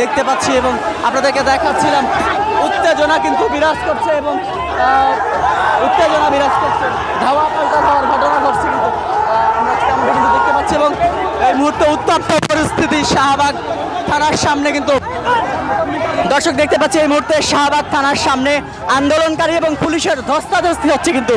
দেখতে পাচ্ছি এবং আপনাদেরকে দেখাচ্ছিলাম, উত্তেজনা কিন্তু বিরাজ করছে এবং উত্তেজনা বিরাজ করছে। ধাওয়া পাল্টা হওয়ার ঘটনা ঘটছে কিন্তু আমরা কিন্তু দেখতে পাচ্ছি এবং এই মুহূর্তে উত্তপ্ত পরিস্থিতি, শাহবাগ থানার সামনে কিন্তু। দর্শক, দেখতে পাচ্ছি এই মুহূর্তে শাহবাগ থানার সামনে আন্দোলনকারী এবং পুলিশের ধস্তাধস্তি হচ্ছে কিন্তু।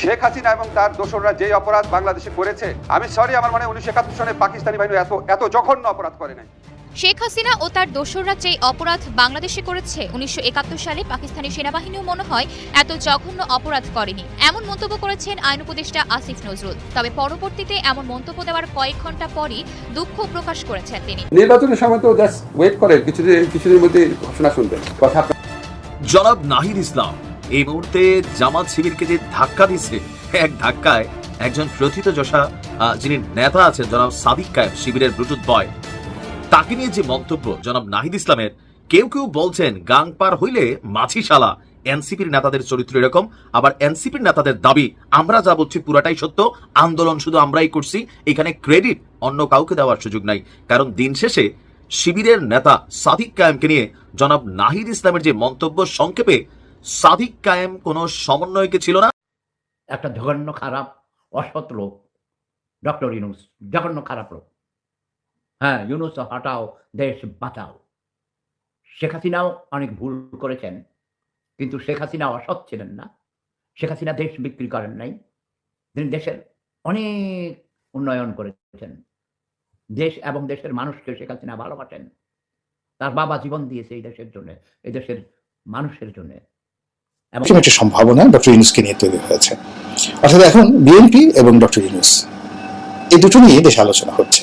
শেখ হাসিনা এবং তার দোসররা যে অপরাধ বাংলাদেশে করেছে, আমি সরি আমার মানে উনিশশো একাত্তর সনে পাকিস্তানি বাহিনী এত এত জঘন্য অপরাধ করে নাই। শেখ হাসিনা ও তার দোসররা যে অপরাধ বাংলাদেশে করেছে উনিশশো সালে পাকিস্তানি সেনাবাহিনীও মনে হয় এত জঘন্য অপরাধ করেনি। এমন মন্তব্য করেছেন আইন উপদেষ্টা আসিফ নজরুল। তবে পরবর্তীতে এমন মন্তব্য দেওয়ার কয়েক ঘণ্টা পরই দুঃখ প্রকাশ করেছেন তিনি। নির্বাচনের সময় তো জাস্ট ওয়েট করে কিছুদিন কিছুদিনের মধ্যে ঘোষণা শুনবেন। কথা জনাব নাহিদ ইসলাম এই মুহূর্তে জামাত শিবিরকে যে ধাক্কা দিচ্ছে এক ধাক্কায় একজন প্রথিত যশা আহ, যিনি নেতা আছেন জনাব সাদিক কায়েম শিবিরের ব্লুটুথ বয়। তাকে নিয়ে যে মন্তব্য জনাব নাহিদ ইসলামের, কেউ কেউ বলছেন গাং পার হইলে মাছি শালা এনসিপির নেতাদের চরিত্র এরকম, আবার এনসিপির নেতাদের দাবি, আমরা যা বলছি পুরাটাই সত্য, আন্দোলন শুধু আমরাই করছি, এখানে ক্রেডিট অন্য কাউকে দেওয়ার সুযোগ নাই। কারণ দিন শেষে শিবিরের নেতা সাদিক কায়েমকে নিয়ে জনাব নাহিদ ইসলামের যে মন্তব্য সংক্ষেপে, সাদিক কায়েম কোনো সমন্বয়কে ছিল না। একটা জঘন্য খারাপ, অসৎ লোক, ডক্টর ইউনুস, জঘন্য খারাপ লোক। হ্যাঁ ইউনুস, হটাও, দেশ বাঁচাও। শেখ হাসিনাও অনেক ভুল করেছেন, কিন্তু শেখ হাসিনা অসৎ ছিলেন না। শেখ হাসিনা দেশ বিক্রি করেন নাই। তিনি দেশের অনেক উন্নয়ন করেছেন। দেশ এবং দেশের মানুষকে শেখ হাসিনা ভালোবাসেন। তার বাবা জীবন দিয়েছে এই দেশের জন্য, এই দেশের মানুষের জন্য। এরকম একটা সম্ভাবনা ডক্টর ইউনুসকে নিয়ে তৈরি হয়েছে। অর্থাৎ এখন বিএনপি এবং ডক্টর ইউনুস, এই দুটো নিয়ে দেশে আলোচনা হচ্ছে।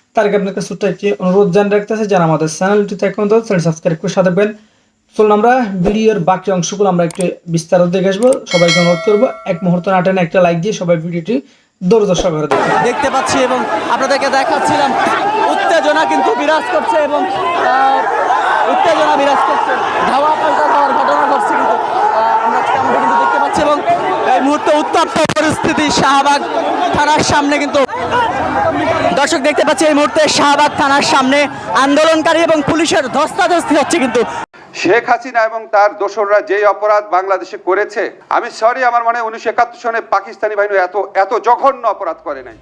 তার আগে আপনাকে ছোট্ট একটি অনুরোধ জানিয়ে রাখতেছে, যারা আমাদের চ্যানেলটিতে এখন তো চ্যানেল সাবস্ক্রাইব করে সাথে দেবেন চলুন আমরা ভিডিওর বাকি অংশগুলো আমরা একটু বিস্তারিত দেখে আসব। সবাইকে অনুরোধ করব, এক মুহূর্ত নাটানে একটা লাইক দিয়ে সবাই ভিডিওটি দৌড় দর্শক করে দেখতে পাচ্ছি এবং আপনাদেরকে দেখাচ্ছিলাম, উত্তেজনা কিন্তু বিরাজ করছে এবং উত্তেজনা বিরাজ করছে। ধাওয়া পাল্টা হওয়ার ঘটনা ঘটছে কিন্তু আমরা কিন্তু দেখতে পাচ্ছি এবং মুহূর্তে উত্তপ্ত পরিস্থিতি, শাহবাগ থানার সামনে কিন্তু দর্শক দেখতে পাচ্ছি এই মুহূর্তে শাহবাগ থানার সামনে আন্দোলনকারী এবং পুলিশের ধস্তাধস্তি হচ্ছে কিন্তু। শেখ হাসিনা এবং তার দোসররা যে অপরাধ বাংলাদেশে করেছে, আমি সরি আমার মানে উনিশশো একাত্তর সনে পাকিস্তানি বাহিনী এত এত জঘন্য অপরাধ করে নাই।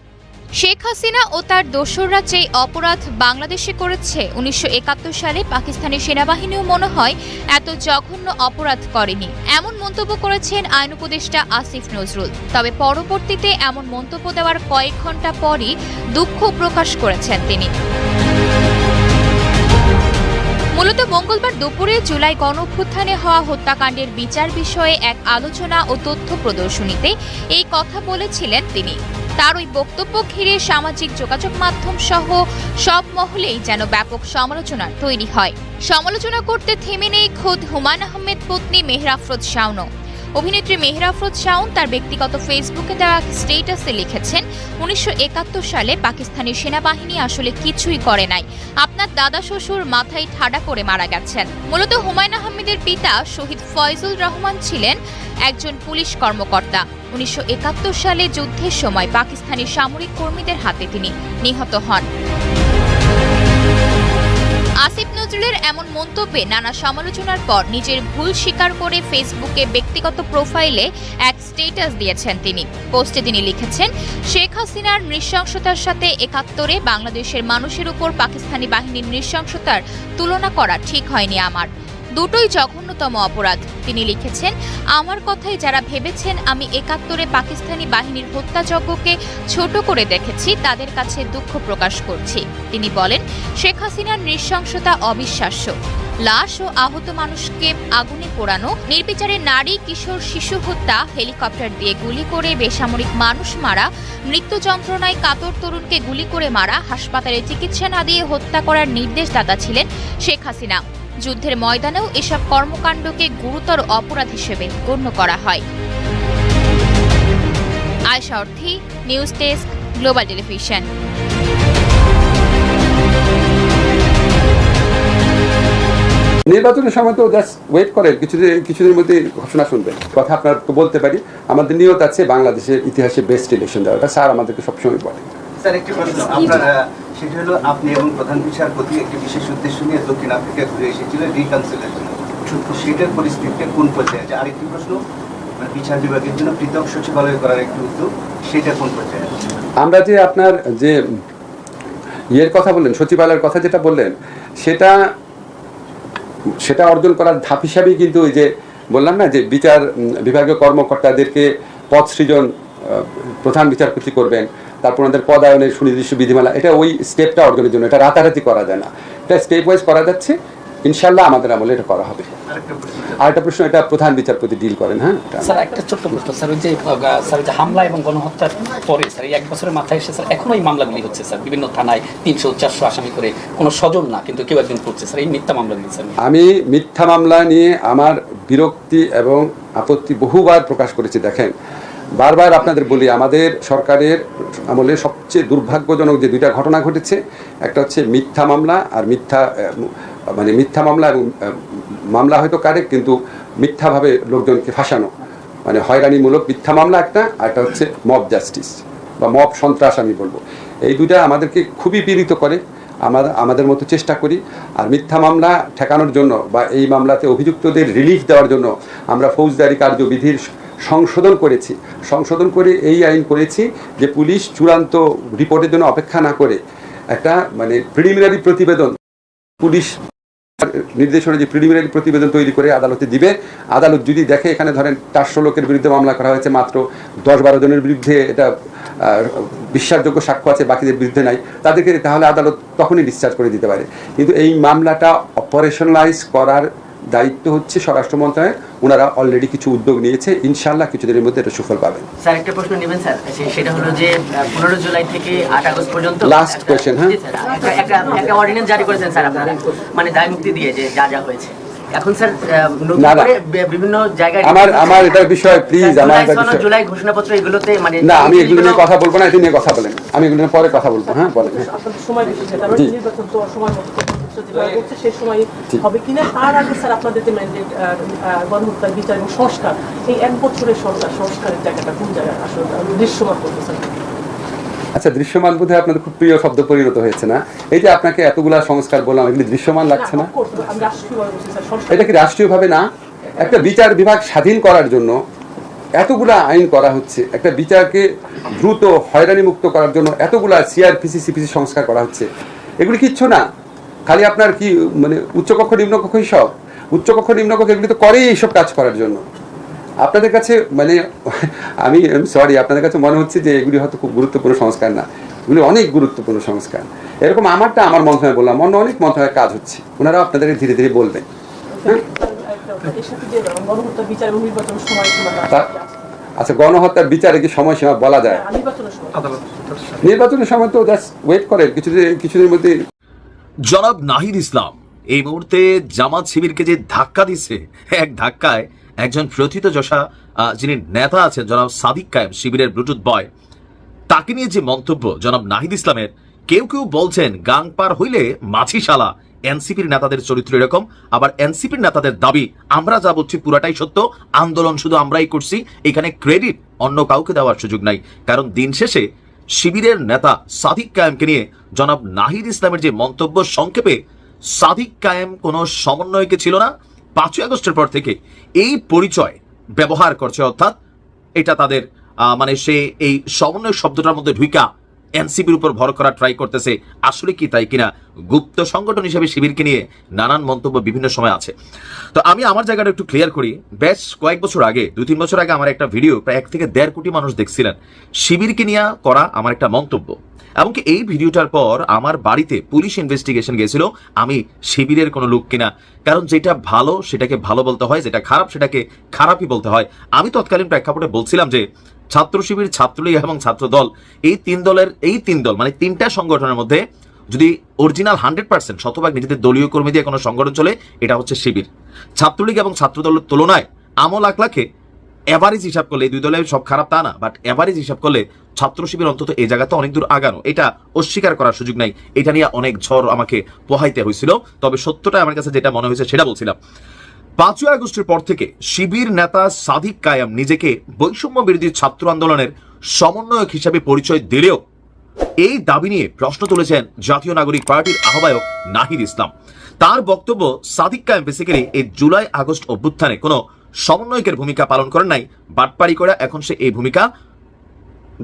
শেখ হাসিনা ও তার দোসররা যে অপরাধ বাংলাদেশে করেছে, উনিশশো একাত্তর সালে পাকিস্তানি সেনাবাহিনীও মনে হয় এত জঘন্য অপরাধ করেনি। এমন মন্তব্য করেছেন আইন উপদেষ্টা আসিফ নজরুল। তবে পরবর্তীতে এমন মন্তব্য দেওয়ার কয়েক ঘণ্টা পরই দুঃখ প্রকাশ করেছেন তিনি। মূলত মঙ্গলবার দুপুরে জুলাই গণ অভ্যুত্থানে হওয়া হত্যাকাণ্ডের বিচার বিষয়ে এক আলোচনা ও তথ্য প্রদর্শনীতে এই কথা বলেছিলেন তিনি। তার ওই বক্তব্য ঘিরে সামাজিক যোগাযোগ মাধ্যম সহ সব মহলেই যেন ব্যাপক সমালোচনার তৈরি হয়। সমালোচনা করতে থেমে নেই খোদ হুমায়ুন আহমেদ পত্নী মেহরাফরোজ শাওনও। অভিনেত্রী মেহরাফরোজ শাওন তার ব্যক্তিগত ফেসবুকে দেওয়া স্টেটাসে লিখেছেন, উনিশশো একাত্তর সালে পাকিস্তানি সেনাবাহিনী আসলে কিছুই করে নাই। আপনার দাদা শ্বশুর মাথায় ঠাডা করে মারা গেছেন। মূলত হুমায়ুন আহমেদের পিতা শহীদ ফয়জুল রহমান ছিলেন একজন পুলিশ কর্মকর্তা। উনিশশো একাত্তর সালে যুদ্ধের সময় পাকিস্তানি সামরিক কর্মীদের হাতে তিনি নিহত হন। আসিফ নজরুলের এমন মন্তব্যে নানা সমালোচনার পর নিজের ভুল স্বীকার করে ফেসবুকে ব্যক্তিগত প্রোফাইলে এক স্টেটাস দিয়েছেন তিনি। পোস্টে তিনি লিখেছেন, শেখ হাসিনার নৃশংসতার সাথে একাত্তরে বাংলাদেশের মানুষের উপর পাকিস্তানি বাহিনীর নৃশংসতার তুলনা করা ঠিক হয়নি আমার। দুটোই জঘন্যতম অপরাধ। তিনি লিখেছেন, আমার কথাই যারা ভেবেছেন আমি একাত্তরে পাকিস্তানি বাহিনীর হত্যাযজ্ঞকে ছোট করে দেখেছি, তাদের কাছে দুঃখ প্রকাশ করছি। তিনি বলেন, শেখ হাসিনার নৃশংসতা অবিশ্বাস্য। লাশ ও আহত মানুষকে আগুনে পোড়ানো, নির্বিচারে নারী, কিশোর, শিশু হত্যা, হেলিকপ্টার দিয়ে গুলি করে বেসামরিক মানুষ মারা, মৃত্যু যন্ত্রণায় কাতর তরুণকে গুলি করে মারা, হাসপাতালে চিকিৎসা না দিয়ে হত্যা করার নির্দেশদাতা ছিলেন শেখ হাসিনা। যুদ্ধের ময়দানেও এসব কর্মকাণ্ডকে গুরুতর অপরাধ হিসেবে গণ্য করা হয়। Ayesha Orthi, news desk, global television. নির্বাচনের সময় তো জাস্ট ওয়েট করেন কিছুদিন কিছুদিনের মধ্যে ঘোষণা শুনবেন। কথা আপনার বলতে পারি। আমাদের নিয়ত আছে বাংলাদেশের ইতিহাসে বেস্ট ইলেকশন দেওয়াটা। স্যার আমাদেরকে সবসময় বলে স্যার একটি প্রশ্ন। আপনার আহ, হলো আপনি এবং প্রধান বিচারপতি একটি বিশেষ উদ্দেশ্য নিয়ে দক্ষিণ আফ্রিকা ঘুরে এসেছিলেন রিকনসিলেশন সেটার পরিস্থিতিটা কোন পর্যায়ে? আছে আরেকটি প্রশ্ন। মানে বিচার বিভাগের জন্য পৃথক সচিবালয় করার একটি উদ্যোগ সেটা কোন পর্যায়ে? আমরা যে আপনার যে ইয়ের কথা বললেন সচিবালয়ের কথা যেটা বললেন সেটা সেটা অর্জন করার ধাপ হিসাবেই কিন্তু ওই যে বললাম না যে বিচার বিভাগীয় কর্মকর্তাদেরকে পদ সৃজন প্রধান বিচারপতি করবেন। তারপর ওনাদের পদায়নের সুনির্দিষ্ট বিধিমালা এটা ওই স্টেপটা অর্জনের জন্য এটা রাতারাতি করা যায় না। এটা স্টেপ ওয়াইজ করা যাচ্ছে ইনশাল্লাহ আমাদের আমলে এটা করা হবে। আরেকটা প্রশ্ন এটা প্রধান বিচারপতি ডিল করেন হ্যাঁ? স্যার একটা ছোট্ট প্রশ্ন স্যার ওই যে স্যার যে হামলা এবং গণহত্যার পরে স্যার এই এক বছরের মাথায় এসে স্যার এখনও এই মামলাগুলি হচ্ছে স্যার বিভিন্ন থানায় তিনশো চারশো আসামি করে কোনো স্বজন না কিন্তু কেউ একজন করছে স্যার এই মিথ্যা মামলাগুলি স্যার। আমি মিথ্যা মামলা নিয়ে আমার বিরক্তি এবং আপত্তি বহুবার প্রকাশ করেছি দেখেন। বারবার আপনাদের বলি, আমাদের সরকারের আমলে সবচেয়ে দুর্ভাগ্যজনক যে দুইটা ঘটনা ঘটেছে, একটা হচ্ছে মিথ্যা মামলা আর মিথ্যা মানে মিথ্যা মামলা এবং মামলা হয়তো কারেক্ট, কিন্তু মিথ্যাভাবে লোকজনকে ফাঁসানো। মানে হয়রানিমূলক মিথ্যা মামলা একটা, আর একটা হচ্ছে মব জাস্টিস বা মব সন্ত্রাস আমি বলব। এই দুইটা আমাদেরকে খুবই পীড়িত করে আমরা আমাদের মতো চেষ্টা করি। আর মিথ্যা মামলা ঠেকানোর জন্য বা এই মামলাতে অভিযুক্তদের রিলিফ দেওয়ার জন্য আমরা ফৌজদারি কার্যবিধির সংশোধন করেছি। সংশোধন করে এই আইন করেছি যে পুলিশ চূড়ান্ত রিপোর্টের জন্য অপেক্ষা না করে একটা মানে প্রিলিমিনারি প্রতিবেদন পুলিশ নির্দেশনা যে প্রিলিমিনারি প্রতিবেদন তৈরি করে আদালতে দিবে। আদালত যদি দেখে এখানে ধরেন চারশো লোকের বিরুদ্ধে মামলা করা হয়েছে, মাত্র দশ বারো জনের বিরুদ্ধে এটা বিশ্বাসযোগ্য সাক্ষ্য আছে, বাকিদের বিরুদ্ধে নাই, তাদেরকে তাহলে আদালত তখনই ডিসচার্জ করে দিতে পারে। কিন্তু এই মামলাটা অপারেশনালাইজ করার দায়িত্ব হচ্ছে স্বরাষ্ট্র মন্ত্রণালয়ের ওনারা অলরেডি কিছু উদ্যোগ নিয়েছে। ইনশাল্লাহ কিছুদিনের মধ্যে এটা সুফল পাবেন। স্যার একটা প্রশ্ন নেবেন স্যার। সেটা হলো যে পনেরো জুলাই থেকে আট আগস্ট পর্যন্ত একটা- question, হ্যাঁ? একটা- অর্ডিন্যান্স জারি করেছেন স্যার আপনারা। মানে দায় মুক্তি দিয়ে যে যা যা হয়েছে। এখন স্যার বিভিন্ন জায়গায় আমার আমার এটার বিষয়ে প্লিজ আমার জুলাই ঘোষণাপত্র এগুলোতে মানে না আমি এগুলো নিয়ে কথা বলব না এটা নিয়ে কথা বলেন। আমি এগুলো নিয়ে পরে কথা বলব হ্যাঁ বলেন হ্যাঁ। সময় বেশি তো সময় সেই হবে কিনা তার আগে স্যার আপনাদের যে ম্যান্ডেট গণহত্যার বিচার এবং সংস্কার এই এক বছরের সংস্কারের জায়গাটা কোন জায়গায়? আসলে দৃশ্যমান করতে স্যার আচ্ছা দৃশ্যমান বোধ হয় আপনাদের খুব প্রিয় শব্দ পরিণত হয়েছে না? এই যে আপনাকে এতগুলা সংস্কার বললাম এগুলি দৃশ্যমান লাগছে না? এটা কি রাষ্ট্রীয়ভাবে না? একটা বিচার বিভাগ স্বাধীন করার জন্য এতগুলা আইন করা হচ্ছে একটা বিচারকে দ্রুত হয়রানি মুক্ত করার জন্য এতগুলা সিআরপিসি সিপিসি সংস্কার করা হচ্ছে এগুলি কিচ্ছু না। খালি আপনার কি মানে উচ্চকক্ষ নিম্নকক্ষই সব উচ্চকক্ষ নিম্নকক্ষ এগুলি তো করেই এইসব কাজ করার জন্য। আপনাদের কাছে মানে আমি সরি আপনাদের কাছে মনে হচ্ছে যে এগুলি হয়তো খুব গুরুত্বপূর্ণ সংস্কার না। এগুলি অনেক গুরুত্বপূর্ণ সংস্কার। এরকম আমারটা আমার মন্ত্রণালয় বললাম অন্য অনেক মন্ত্রণালয় কাজ হচ্ছে। ওনারা আপনাদের ধীরে ধীরে বলবেন। হ্যাঁ? আচ্ছা গণহত্যার বিচারে কি সময়সীমা বলা যায়? হ্যাঁ, নির্বাচনের সময়। নির্বাচনের সময় তো জাস্ট ওয়েট করেন কিছুদিন কিছুদিনের মধ্যে জনাব নাহিদ ইসলাম, এই মুহূর্তে জামাত শিবিরকে যে ধাক্কা দিচ্ছে, এক ধাক্কায় একজন প্রথিত যশা যিনি নেতা আছেন, জনাব সাদিক কায়েম, শিবিরের ব্লুটুথ বয়, তাকে নিয়ে যে মন্তব্য জনাব নাহিদ ইসলামের, কেউ কেউ বলছেন গাং পার হইলে মাছি শালা এনসিপির নেতাদের চরিত্র এরকম, আবার এনসিপির নেতাদের দাবি, আমরা যা বলছি পুরাটাই সত্য, আন্দোলন শুধু আমরাই করছি, এখানে ক্রেডিট অন্য কাউকে দেওয়ার সুযোগ নাই, কারণ দিন শেষে শিবিরের নেতা সাদিক কায়েমকে নিয়ে জনাব নাহিদ ইসলামের যে মন্তব্য সংক্ষেপে, সাদিক কায়েম কোনো সমন্বয়কে ছিল না। পাঁচই আগস্টের পর থেকে এই পরিচয় ব্যবহার করছে, অর্থাৎ এটা তাদের মানে সে এই সমন্বয় শব্দটার মধ্যে ঢুইকা এনসিপির উপর ভর করা ট্রাই করতেছে। আসলে কি তাই কিনা? গুপ্ত সংগঠন হিসেবে শিবিরকে নিয়ে নানান মন্তব্য বিভিন্ন সময় আছে। তো আমি আমার জায়গাটা একটু ক্লিয়ার করি। বেশ কয়েক বছর আগে, দুই তিন বছর আগে আমার একটা ভিডিও প্রায় এক থেকে দেড় কোটি মানুষ দেখছিলেন। শিবিরকে নিয়ে করা আমার একটা মন্তব্য। এমনকি এই ভিডিওটার পর আমার বাড়িতে পুলিশ ইনভেস্টিগেশন গেছিল আমি শিবিরের কোনো লোক কিনা। কারণ যেটা ভালো, সেটাকে ভালো বলতে হয়, যেটা খারাপ, সেটাকে খারাপই বলতে হয়। আমি তৎকালীন প্রেক্ষাপটে বলছিলাম যে ছাত্র শিবির, ছাত্রলীগ এবং ছাত্র দল এই তিন দলের, এই তিন দল মানে তিনটা সংগঠনের মধ্যে যদি অরিজিনাল হান্ড্রেড পার্সেন্ট শতভাগ নিজেদের দলীয় কর্মী দিয়ে কোনো সংগঠন চলে, এটা হচ্ছে শিবির। ছাত্রলীগ এবং ছাত্রদলের তুলনায় আমল আকলাকে এভারেজ হিসাব করলে এই দুই দলে সব খারাপ তা না বাট এভারেজ হিসাব করলে ছাত্র শিবির অন্তত এই জায়গাতে অনেক দূর আগানো, এটা অস্বীকার করার সুযোগ নাই। এটা নিয়ে অনেক ঝড় আমাকে পোহাইতে হয়েছিল, তবে সত্যটা আমার কাছে যেটা মনে হয়েছে সেটা বলছিলাম। পাঁচই আগস্টের পর থেকে শিবির নেতা সাদিক কায়াম নিজেকে বৈষম্য বিরোধী ছাত্র আন্দোলনের সমন্বয়ক হিসাবে পরিচয় দিলেও এই দাবি নিয়ে প্রশ্ন তুলেছেন জাতীয় নাগরিক পার্টির আহ্বায়ক নাহিদ ইসলাম। তার বক্তব্য সাদিক কায়াম বেসিক্যালি এই জুলাই আগস্ট অভ্যুত্থানে কোনো সমন্বয়কের ভূমিকা পালন করেন নাই, বাটপাড়ি করে এখন সে এই ভূমিকা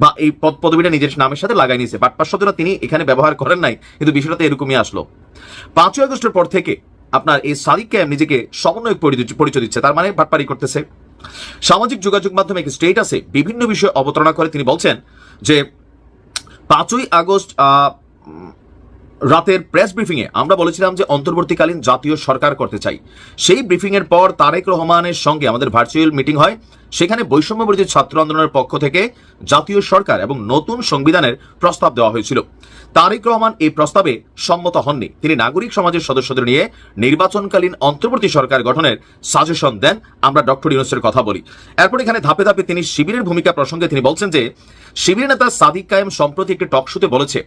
বা এই পদ পদবিটা নিজের নামের সাথে লাগাই নিয়েছে। বাটপার শব্দটা তিনি এখানে ব্যবহার করেন নাই, কিন্তু বিষয়টা এরকমই আসলো। পাঁচই আগস্টের পর থেকে আপনার এই সাদিক কায়াম নিজেকে সমন্বয় পরি- পরিচয় দিচ্ছে। তার মানে ভাটপারি করতেছে। সামাজিক যোগাযোগ মাধ্যমে একটি স্টেটাসে বিভিন্ন বিষয়ে অবতারণা করে। তিনি বলছেন যে, পাঁচই আগস্ট রাতের প্রেস ব্রিফিংয়ে আমরা বলেছিলাম যে অন্তর্বর্তীকালীন জাতীয় সরকার করতে চাই। সেই ব্রিফিংয়ের পর তারেক রহমানের সঙ্গে আমাদের ভার্চুয়াল মিটিং হয়। সেখানে বৈষম্য বিরোধী ছাত্র আন্দোলনের পক্ষ থেকে জাতীয় সরকার এবং নতুন সংবিধানের প্রস্তাব দেওয়া হয়েছিল। তারেক রহমান এই প্রস্তাবে সম্মত হননি। তিনি নাগরিক সমাজের সদস্যদের নিয়ে নির্বাচনকালীন অন্তর্বর্তী সরকার গঠনের সাজেশন দেন। আমরা ডক্টর ইউনুসের কথা বলি। এরপর এখানে ধাপে ধাপে তিনি শিবিরের ভূমিকা প্রসঙ্গে তিনি বলছেন যে শিবির নেতা সাদিক কায়েম সম্প্রতি একটি টকশোতে বলেছে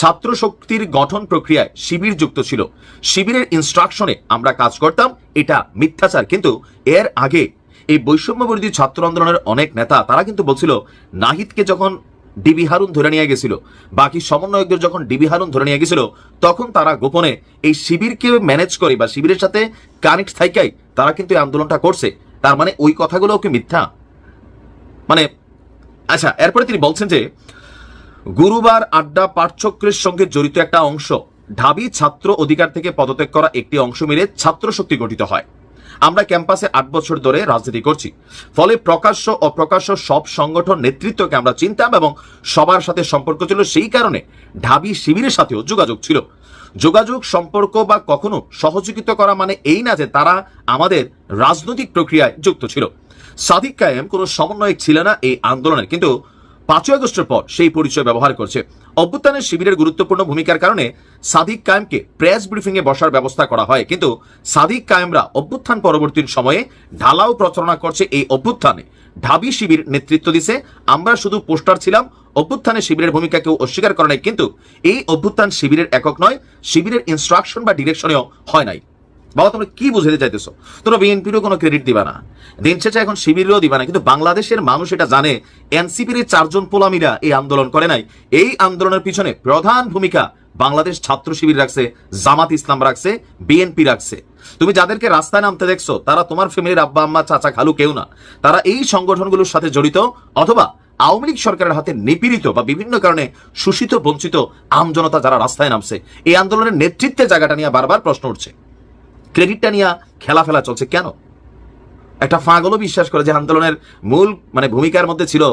ছাত্র শক্তির গঠন প্রক্রিয়ায় শিবির যুক্ত ছিল। শিবিরের ইনস্ট্রাকশনে আমরা কাজ করতাম, এটা মিথ্যাচার। কিন্তু এর আগে এই বৈষম্য বিরোধী ছাত্র আন্দোলনের অনেক নেতা, তারা কিন্তু বলছিল, নাহিদকে যখন ডিবি হারুন ধরে নিয়ে গেছিল, বাকি সমন্বয়কদের যখন ডিবি হারুন ধরে নিয়ে গেছিল, তখন তারা গোপনে এই শিবিরকে ম্যানেজ করে বা শিবিরের সাথে কানেক্ট থাইকাই তারা কিন্তু এই আন্দোলনটা করছে। তার মানে ওই কথাগুলো কি মিথ্যা? মানে আচ্ছা এরপরে তিনি বলছেন যে গুরুবার আড্ডা পাঠচক্রের সঙ্গে জড়িত একটা অংশ। ঢাবি ছাত্র অধিকার থেকে পদত্যাগ করা একটি অংশ মিলে ছাত্র শক্তি গঠিত হয়। আমরা ক্যাম্পাসে আট বছর ধরে রাজনীতি করছি। ফলে প্রকাশ্য, অপ্রকাশ্য সব সংগঠন নেতৃত্বকে আমরা চিনতাম এবং সবার সাথে সম্পর্ক ছিল সেই কারণে ঢাবি শিবিরের সাথেও যোগাযোগ ছিল। যোগাযোগ, সম্পর্ক বা কখনো সহযোগিতা করা মানে এই না যে তারা আমাদের রাজনৈতিক প্রক্রিয়ায় যুক্ত ছিল। সাদিক কায়েম কোনো সমন্বয়ক ছিল না এই আন্দোলনের, কিন্তু পাঁচই আগস্টের পর সেই পরিচয় ব্যবহার করছে। অভ্যুত্থানের শিবিরের গুরুত্বপূর্ণ ভূমিকার কারণে সাদিক কায়েমকে প্রেস ব্রিফিং এ বসার ব্যবস্থা করা হয়। কিন্তু সাদিক কায়েমরা অভ্যুত্থান পরবর্তী সময়ে ঢালাও প্রচারণা করছে এই অভ্যুত্থানে। ঢাবি শিবির নেতৃত্ব দিছে। আমরা শুধু পোস্টার ছিলাম। অভ্যুত্থানে শিবিরের ভূমিকা কেউ অস্বীকার করে নাই। কিন্তু এই অভ্যুত্থান শিবিরের একক নয়, শিবিরের ইনস্ট্রাকশন বা ডিরেকশনেও হয় নাই। বাবা, তোমরা কি বুঝাতে চাইতেছো? তোমরা বিএনপিরও কোনো ক্রেডিট দিবা না। দিন শেষে এখন শিবিরেও দিবা না। কিন্তু বাংলাদেশের মানুষ এটা জানে, এনসিপির চারজন পোলামিরা এই আন্দোলন করে নাই। এই আন্দোলনের পিছনে প্রধান ভূমিকা বাংলাদেশ ছাত্র শিবির রাখছে, জামাত ইসলাম রাখছে, বিএনপি রাখছে। তুমি যাদেরকে রাস্তায় নামতে দেখছ, তারা তোমার ফ্যামিলির আব্বা, আম্মা, চাচা, খালু কেউ না। তারা এই সংগঠনগুলোর সাথে জড়িত অথবা আওয়ামী লীগ সরকারের হাতে নিপীড়িত বা বিভিন্ন কারণে শোষিত, বঞ্চিত, আমজনতা যারা রাস্তায় নামছে, এই আন্দোলনের নেতৃত্বে জায়গাটা নিয়ে বারবার প্রশ্ন উঠছে। ক্রেডিটটা নিয়ে খেলা ফেলা চলছে কেন? একটা ফাঁগলও বিশ্বাস করে যে আন্দোলনের মূল মানে ভূমিকার মধ্যে ছিল,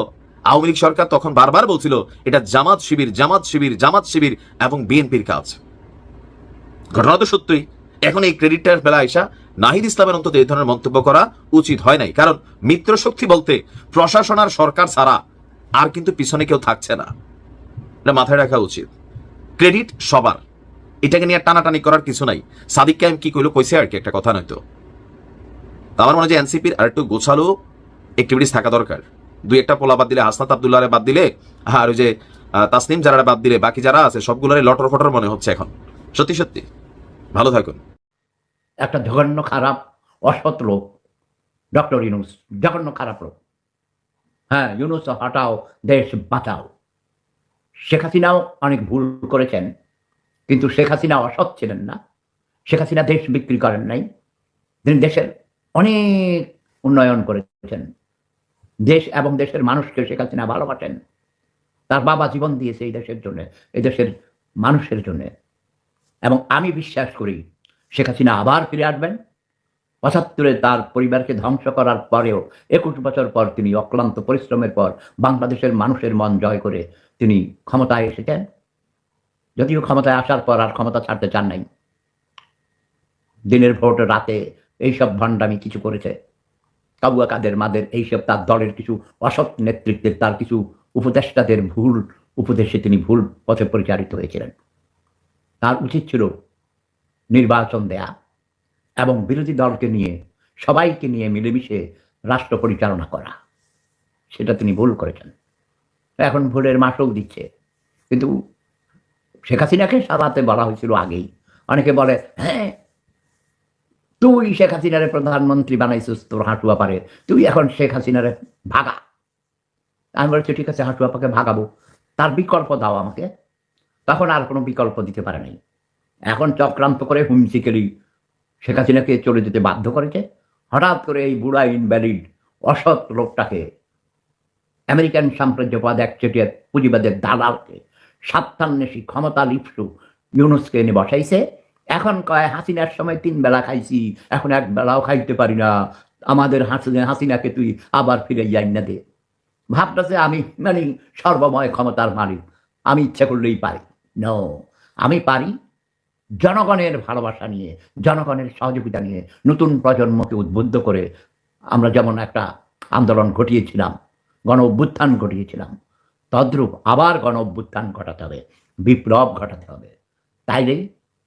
আওয়ামী লীগ সরকার তখন বারবার বলছিল, এটা জামাত শিবির জামাত শিবির জামাত শিবির এবং বিএনপির কাজ। ঘটনা তো সত্যই। এখন এই ক্রেডিটটার বেলা আইসা নাহিদ ইসলামের অন্তত এই ধরনের মন্তব্য করা উচিত হয় নাই। কারণ মিত্র শক্তি বলতে প্রশাসন আর সরকার ছাড়া আর কিন্তু পিছনে কেউ থাকছে না। এটা মাথায় রাখা উচিত। ক্রেডিট সবার। এটাকে নিয়ে টানাটানি করার কিছু নাই। সাদিক কায়েম কি কইলো কইছে আর কি? একটা কথা নয়তো। আমার মনে হয় এনসিপির আর একটু গোছালো অ্যাক্টিভিটিস থাকা দরকার। দুই একটা পোলা বাদ দিলে, হাসনাত আবদুল্লাহ বাদ দিলে, আর ওই যে তাসনিম যারা বাদ দিলে, বাকি যারা আছে সবগুলোরে লটর ফটর মনে হচ্ছে এখন। সত্যি সত্যি। ভালো থাকুন। একটা জঘন্য খারাপ, অসৎ লোক। ডক্টর ইউনুস, জঘন্য খারাপ লোক। হ্যাঁ ইউনুস, হটাও, দেশ বাঁচাও। শেখ হাসিনাও অনেক ভুল করেছেন। কিন্তু শেখ হাসিনা অসৎ ছিলেন না। শেখ হাসিনা দেশ বিক্রি করেন নাই। তিনি দেশের অনেক উন্নয়ন করেছেন। দেশ এবং দেশের মানুষকে শেখ হাসিনা ভালোবাসেন। তার বাবা জীবন দিয়েছে এই দেশের জন্য, এই দেশের মানুষের জন্য। এবং আমি বিশ্বাস করি, শেখ হাসিনা আবার ফিরে আসবেন। পঁচাত্তরে তার পরিবারকে ধ্বংস করার পরেও একুশ বছর পর তিনি অক্লান্ত পরিশ্রমের পর বাংলাদেশের মানুষের মন জয় করে তিনি ক্ষমতায় এসেছেন। যদিও ক্ষমতায় আসার পর আর ক্ষমতা ছাড়তে চান নাই। দিনের ভোট, রাতে এইসব ভণ্ডামি কিছু করেছে। কাবুয়া কাদের মাদের এইসব তার দলের কিছু অসৎ নেতৃত্বের, তার কিছু উপদেষ্টাদের ভুল উপদেশে তিনি ভুল পথে পরিচালিত হয়েছিলেন। তার উচিত ছিল নির্বাচন দেয়া এবং বিরোধী দলকে নিয়ে, সবাইকে নিয়ে মিলেমিশে রাষ্ট্র পরিচালনা করা। সেটা তিনি ভুল করেছেন। এখন ভুলের মাসল দিচ্ছে। কিন্তু শেখ হাসিনাকে সারাতে বলা হয়েছিল আগেই। অনেকে বলে হ্যাঁ তুই শেখ হাসিনারে প্রধানমন্ত্রী বানাইছিস, তোর হাঁটুয়া পারে তুই এখন শেখ হাসিনারে ভাগা। আমি বলছি, ঠিক আছে হাঁটুয়া পাকে ভাগাবো। তার বিকল্প দাও আমাকে। তখন আর কোনো বিকল্প দিতে পারে নাই। এখন চক্রান্ত করে হুমসিকেলি শেখ হাসিনাকে চলে যেতে বাধ্য করেছে। হঠাৎ করে এই বুড়া ইনভ্যালিড, অসৎ লোকটাকে আমেরিকান সাম্রাজ্যবাদ একচেটিয়া পুঁজিবাদের দালালকে সাত্তান্বেষী ক্ষমতা লিপসু ইউনুসকে এনে বসাইছে। এখন কয়, হাসিনার সময় তিন বেলা খাইছি, এখন এক বেলাও খাইতে পারি না। আমাদের হাসিনা হাসিনাকে তুই আবার ফিরে যাই না দে। ভাবতেছে আমি মানে সর্বময় ক্ষমতার মালিক। আমি ইচ্ছা করলেই পারি। ন আমি পারি জনগণের ভালোবাসা নিয়ে, জনগণের সহযোগিতা নিয়ে নতুন প্রজন্মকে উদ্বুদ্ধ করে আমরা যেমন একটা আন্দোলন ঘটিয়েছিলাম গণ অভ্যুত্থান ঘটিয়েছিলাম। তদ্রূপ আবার গণ অভ্যুত্থান ঘটাতে হবে, বিপ্লব ঘটাতে হবে। তাইলে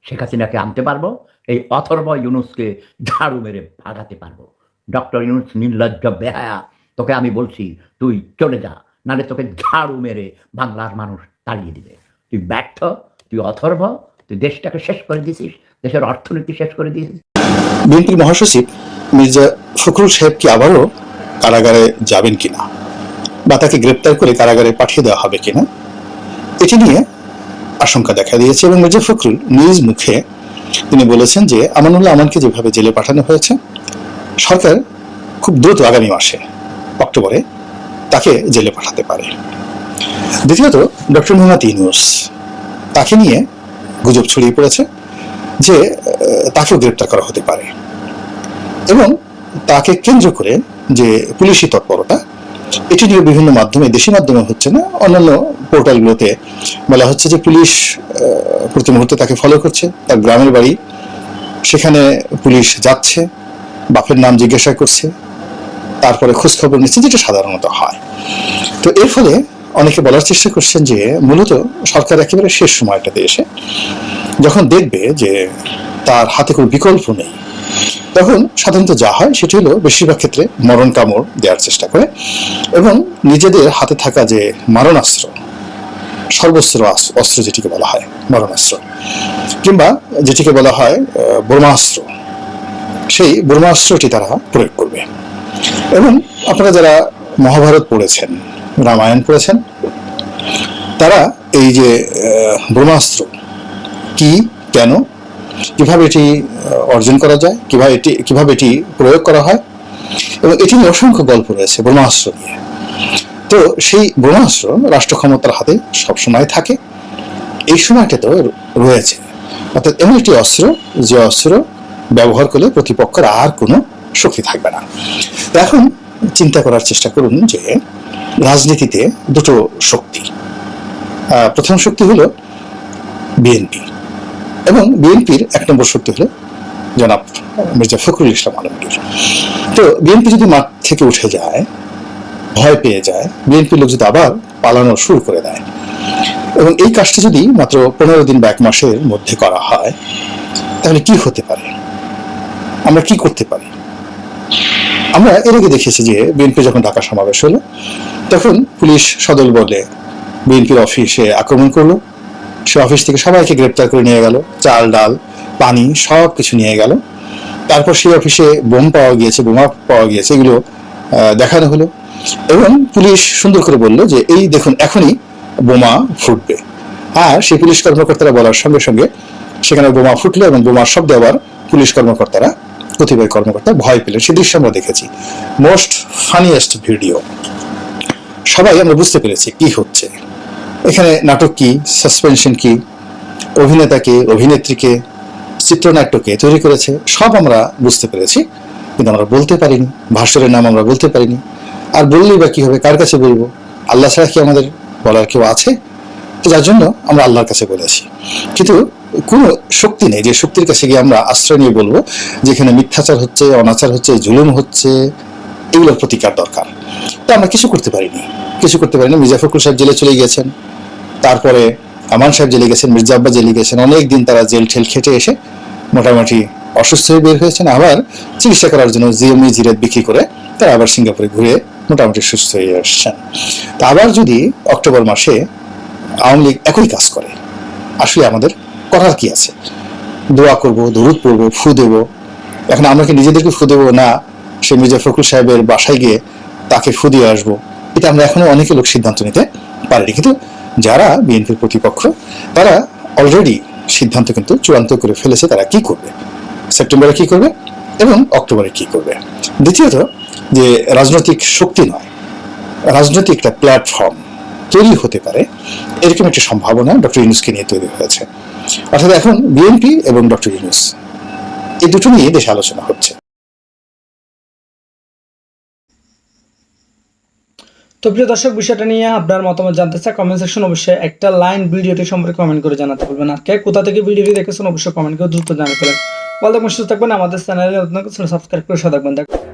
শেখ হাসিনাকে আনতে পারব, এই অথর্ব ইউনুসকে ঝাড়ু মেরে ভাগাতে পারব। ডক্টর ইউনুস নির্লজ্জ, বেহায়া, তোকে আমি বলছি, তুই চলে যা, নাহলে তোকে ঝাড়ু মেরে বাংলার মানুষ তাড়িয়ে দিবে। তুই ব্যর্থ, তুই অথর্ব, তুই দেশটাকে শেষ করে দিয়েছিস, দেশের অর্থনীতি শেষ করে দিয়েছিস। বিএনপির মহাসচিব মির্জা ফখরুল সাহেব কি আবারও কারাগারে যাবেন কিনা? বা তাকে গ্রেপ্তার করে কারাগারে পাঠিয়ে দেওয়া হবে কিনা, এটি নিয়ে আশঙ্কা দেখা দিয়েছে এবং মির্জা ফখরুল নিজ মুখে তিনি বলেছেন যে আমানুল্লাহ আমানকে যেভাবে জেলে পাঠানো হয়েছে, সরকার খুব দ্রুত আগামী মাসে, অক্টোবরে তাকে জেলে পাঠাতে পারে। দ্বিতীয়ত, ডক্টর মোহাম্মদ ইউনুস তাকে নিয়ে গুজব ছড়িয়ে পড়েছে যে তাকেও গ্রেপ্তার করা হতে পারে এবং তাকে কেন্দ্র করে যে পুলিশি তৎপরতা এটি নিয়ে বিভিন্ন মাধ্যমে, দেশি মাধ্যমে হচ্ছে না, অন্যান্য পোর্টালগুলোতে বলা হচ্ছে যে পুলিশ প্রতি মুহূর্তে তাকে ফলো করছে। তার গ্রামের বাড়ি, সেখানে পুলিশ যাচ্ছে, বাপের নাম জিজ্ঞাসা করছে, তারপরে খোঁজ খবর নিচ্ছে, যেটা সাধারণত হয়। তো এর ফলে অনেকে বলার চেষ্টা করছেন যে মূলত সরকার একেবারে শেষ সময়টাতে এসে যখন দেখবে যে তার হাতে কোনো বিকল্প নেই তখন সাধারণত যা হয় সেটি হলো বেশিরভাগ ক্ষেত্রে মরণ কামড় দেওয়ার চেষ্টা করে এবং নিজেদের হাতে থাকা যে মারণাস্ত্র, সর্বস্ত্র অস্ত্র যেটিকে বলা হয়, মরণাস্ত্র কিংবা যেটিকে বলা হয় ব্রহ্মাস্ত্র, সেই ব্রহ্মাস্ত্রটি তারা প্রয়োগ করবে। এবং আপনারা যারা মহাভারত পড়েছেন, রামায়ণ পড়েছেন, তারা এই যে ব্রহ্মাস্ত্র কি, কেন কীভাবে এটি অর্জন করা যায়, কীভাবে এটি কীভাবে এটি প্রয়োগ করা হয় এবং এটি নিয়ে অসংখ্য গল্প রয়েছে ব্রহ্মাস্ত্র নিয়ে। তো সেই ব্রহ্মাস্ত্র রাষ্ট্র ক্ষমতার হাতে সবসময় থাকে। এই সময়টা তো রয়েছে। অর্থাৎ এমন একটি অস্ত্র, যে অস্ত্র ব্যবহার করলে প্রতিপক্ষের আর কোনো শক্তি থাকবে না। এখন চিন্তা করার চেষ্টা করুন যে রাজনীতিতে দুটো শক্তি। প্রথম শক্তি হলো বিএনপি। এবং বিএনপির এক নম্বর শক্তি হলো জনাব মির্জা ফখরুল ইসলাম আলমগীর। তো বিএনপি যদি মাঠ থেকে উঠে যায়, ভয় পেয়ে যায়, বিএনপির লোক যদি আবার পালানো শুরু করে দেয়, এবং এই কাজটা যদি মাত্র পনেরো দিন বা এক মাসের মধ্যে করা হয়, তাহলে কি হতে পারে? আমরা কি করতে পারি? আমরা এর আগে দেখেছি যে বিএনপি যখন ঢাকা সমাবেশ হলো, তখন পুলিশ সদল বলে বিএনপির অফিসে আক্রমণ করল। সে অফিস থেকে সবাইকে গ্রেপ্তার করে নিয়ে গেল। চাল, ডাল, পানি সব কিছু নিয়ে গেল। তারপর সেই অফিসে বোম পাওয়া গিয়েছে, বোমা পাওয়া গিয়েছে, এগুলো দেখানো হলো। এবং পুলিশ সুন্দর করে বলল যে, এই দেখুন, এখনই বোমা ফুটবে। আর সেই পুলিশ কর্মকর্তারা বলার সঙ্গে সঙ্গে সেখানে বোমা ফুটলো এবং বোমার শব্দ আবার পুলিশ কর্মকর্তারা প্রতিবারী কর্মকর্তা ভয় পেলেন। সে দৃশ্য আমরা দেখেছি। মোস্ট ফানিয়েস্ট ভিডিও সবাই আমরা বুঝতে পেরেছি কি হচ্ছে। এখানে নাটক কি? সাসপেনশন কি? অভিনেতাকে অভিনেত্রীকে চিত্রনাট্যকে তৈরি করেছে? সব আমরা বুঝতে পেরেছি। কিন্তু আমরা বলতে পারিনি। ভাস্করের নাম আমরা বলতে পারিনি। আর বললেই বা কি হবে কার কাছে বলব? আল্লাহ ছাড়া কি আমাদের বলার কেউ আছে? তো যার জন্য আমরা আল্লাহর কাছে বলে বলেছি কিন্তু কোনো শক্তি নেই। যে শক্তির কাছে গিয়ে আমরা আশ্রয় নিয়ে বলব, যেখানে মিথ্যাচার হচ্ছে, অনাচার হচ্ছে, জুলুম হচ্ছে এগুলোর প্রতিকার দরকার। তা আমরা কিছু করতে পারিনি। কিছু করতে পারিনি। মির্জা ফখরুল সাহেব জেলে চলে গিয়েছেন। তারপরে আমান সাহেব জেলে গেছেন, মির্জা আব্বা জেলে গেছেন। অনেক দিন তারা জেল ঠেল খেটে এসে মোটামুটি অসুস্থ হয়ে বের হয়েছেন। আবার চিকিৎসা করার জন্য জিএমই জিরাত বিক্রি করে তারা আবার সিঙ্গাপুরে ঘুরে মোটামুটি সুস্থ হয়ে আসছেন। তা আবার যদি অক্টোবর মাসে আওয়ামী লীগ একই কাজ করে, আসলে আমাদের করার কি আছে? দোয়া করব, দরুদ পড়ব, ফু দেবো। এখন আমরা কি নিজেদেরকে ফু দেবো? না, সে মির্জা ফখরুল সাহেবের বাসায় গিয়ে তাকে ফু দিয়ে আসব। এটা আমরা এখনও অনেকে লোক সিদ্ধান্ত নিতে পারিনি। কিন্তু যারা বিএনপির প্রতিপক্ষ, তারা অলরেডি সিদ্ধান্ত কিন্তু চূড়ান্ত করে ফেলেছে তারা কি করবে? সেপ্টেম্বরে কি করবে এবং অক্টোবরে কি করবে? দ্বিতীয়ত, যে রাজনৈতিক শক্তি নয়, রাজনৈতিক একটা প্ল্যাটফর্ম তৈরি হতে পারে, এরকম একটা সম্ভাবনা ডক্টর ইউনুসকে নিয়ে তৈরি হয়েছে। অর্থাৎ এখন বিএনপি এবং ডক্টর ইউনুস, এই দুটো নিয়ে দেশে আলোচনা হচ্ছে। তো প্রিয় দর্শক, বিষয়টা নিয়ে আপনার মতামত জানতে চাই। কমেন্ট সেকশন অবশ্যই একটা লাইন ভিডিওটি সম্পর্কে কমেন্ট করে জানাতে পারবেন আর কে কোথা থেকে ভিডিওটি দেখেছেন, অবশ্যই কমেন্ট করে দ্রুত জানাতে পারেন। ভালো থাকবেন, সুস্থ থাকবেন। আমাদের চ্যানেলে সাবস্ক্রাইব করে সাথে থাকবেন।